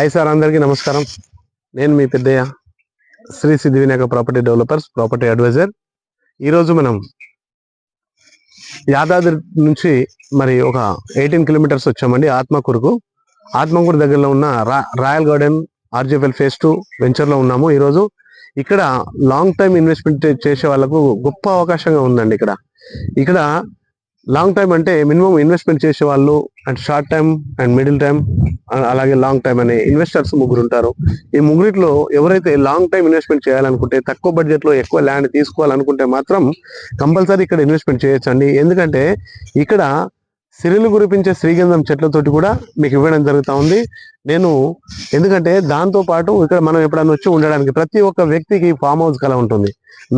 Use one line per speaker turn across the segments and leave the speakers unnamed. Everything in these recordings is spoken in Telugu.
హాయ్ సార్ అందరికీ నమస్కారం. నేను మీ పెద్దయ్య Shri Siddhi Vinayaka property developers property advisor. ఈరోజు మనం యాదాద్రి నుంచి మరి ఒక ఎయిటీన్ కిలోమీటర్స్ వచ్చామండి ఆత్మకూరుకు ఆత్మకూరు దగ్గరలో ఉన్న రా రాయల్ గార్డెన్ ఆర్జేఫెల్ ఫేస్ టూ వెంచర్లో ఉన్నాము ఈరోజు. ఇక్కడ లాంగ్ టైం ఇన్వెస్ట్మెంట్ చేసే వాళ్ళకు గొప్ప అవకాశంగా ఉందండి ఇక్కడ. ఇక్కడ లాంగ్ టైం అంటే మినిమం ఇన్వెస్ట్మెంట్ చేసే వాళ్ళు and short time and middle time అలాగే లాంగ్ టైం అనే ఇన్వెస్టర్స్ ముగ్గురు ఉంటారు. ఈ ముగ్గురిట్లో ఎవరైతే లాంగ్ టైం ఇన్వెస్ట్మెంట్ చేయాలనుకుంటే తక్కువ బడ్జెట్లో ఎక్కువ ల్యాండ్ తీసుకోవాలనుకుంటే మాత్రం కంపల్సరీ ఇక్కడ ఇన్వెస్ట్మెంట్ చేయొచ్చండి. ఎందుకంటే ఇక్కడ సిరిలు కురిపించే శ్రీగంధం చెట్లతోటి కూడా మీకు ఇవ్వడం జరుగుతూ ఉంది. నేను ఎందుకంటే దాంతో పాటు ఇక్కడ మనం ఎప్పుడన్నా వచ్చి ఉండడానికి ప్రతి ఒక్క వ్యక్తికి ఫామ్ హౌస్ కల ఉంటుంది.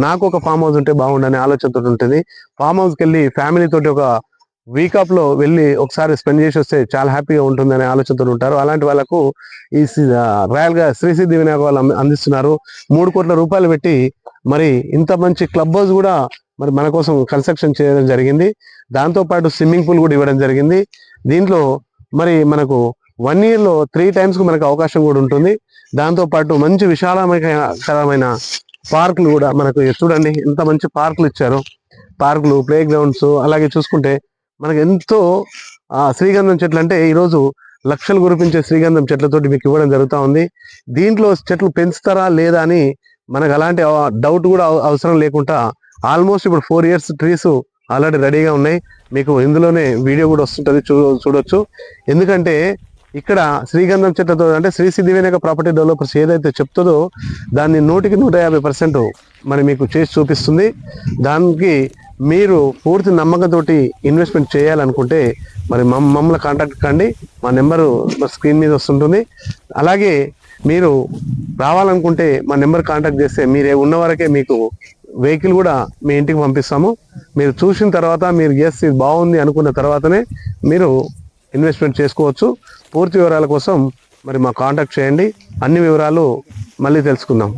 నాకు ఒక ఫామ్ హౌస్ ఉంటే బాగుండని ఆలోచనతో ఉంటుంది. ఫామ్ హౌస్కి వెళ్ళి ఫ్యామిలీ తోటి ఒక వీకప్లో వెళ్ళి ఒకసారి స్పెండ్ చేసి వస్తే చాలా హ్యాపీగా ఉంటుందనే ఆలోచనతో ఉంటారు. అలాంటి వాళ్ళకు ఈ రాయల్గా శ్రీసిద్ధి శ్రీ సిద్ధి వినాయక వాళ్ళు అందిస్తున్నారు. మూడు కోట్ల రూపాయలు పెట్టి మరి ఇంత మంచి క్లబ్ హౌస్ కూడా మరి మన కోసం కన్స్ట్రక్షన్ చేయడం జరిగింది. దాంతోపాటు స్విమ్మింగ్ పూల్ కూడా ఇవ్వడం జరిగింది. దీంట్లో మరి మనకు వన్ ఇయర్లో త్రీ టైమ్స్కు మనకు అవకాశం కూడా ఉంటుంది. దాంతోపాటు మంచి విశాలమైన పార్కులు కూడా మనకు చూడండి ఎంత మంచి పార్కులు ఇచ్చారు. పార్కులు ప్లే గ్రౌండ్స్ అలాగే చూసుకుంటే మనకు ఎంతో ఆ, శ్రీగంధం చెట్లు అంటే ఈరోజు లక్షలు కురిపించే శ్రీగంధం చెట్లతోటి మీకు ఇవ్వడం జరుగుతూ ఉంది. దీంట్లో చెట్లు పెంచుతారా లేదా అని మనకు అలాంటి డౌట్ కూడా అవసరం లేకుండా ఆల్మోస్ట్ ఇప్పుడు ఫోర్ ఇయర్స్ ట్రీస్ ఆల్రెడీ రెడీగా ఉన్నాయి. మీకు ఇందులోనే వీడియో కూడా వస్తుంటుంది చూ చూడొచ్చు. ఎందుకంటే ఇక్కడ శ్రీగంధం చెట్లతో అంటే శ్రీ సిద్ధి ప్రాపర్టీ డెవలపర్స్ ఏదైతే చెప్తుందో దాన్ని నూటికి నూట యాభై పర్సెంట్ మరి మీకు చేసి చూపిస్తుంది. దానికి మీరు పూర్తి నమ్మకంతోటి ఇన్వెస్ట్మెంట్ చేయాలనుకుంటే మరి మమ్మ మమ్మల్ని కాంటాక్ట్ కండి. మా నెంబరు స్క్రీన్ మీద వస్తుంటుంది. అలాగే మీరు రావాలనుకుంటే మా నెంబర్ కాంటాక్ట్ చేస్తే మీరే ఉన్న వరకే మీకు వెహికల్ కూడా మీ ఇంటికి పంపిస్తాము. మీరు చూసిన తర్వాత మీరు ఎస్ ఇది బాగుంది అనుకున్న తర్వాతనే మీరు ఇన్వెస్ట్మెంట్ చేసుకోవచ్చు. పూర్తి వివరాల కోసం మరి మా కాంటాక్ట్ చేయండి. అన్ని వివరాలు మళ్ళీ తెలుసుకుందాం.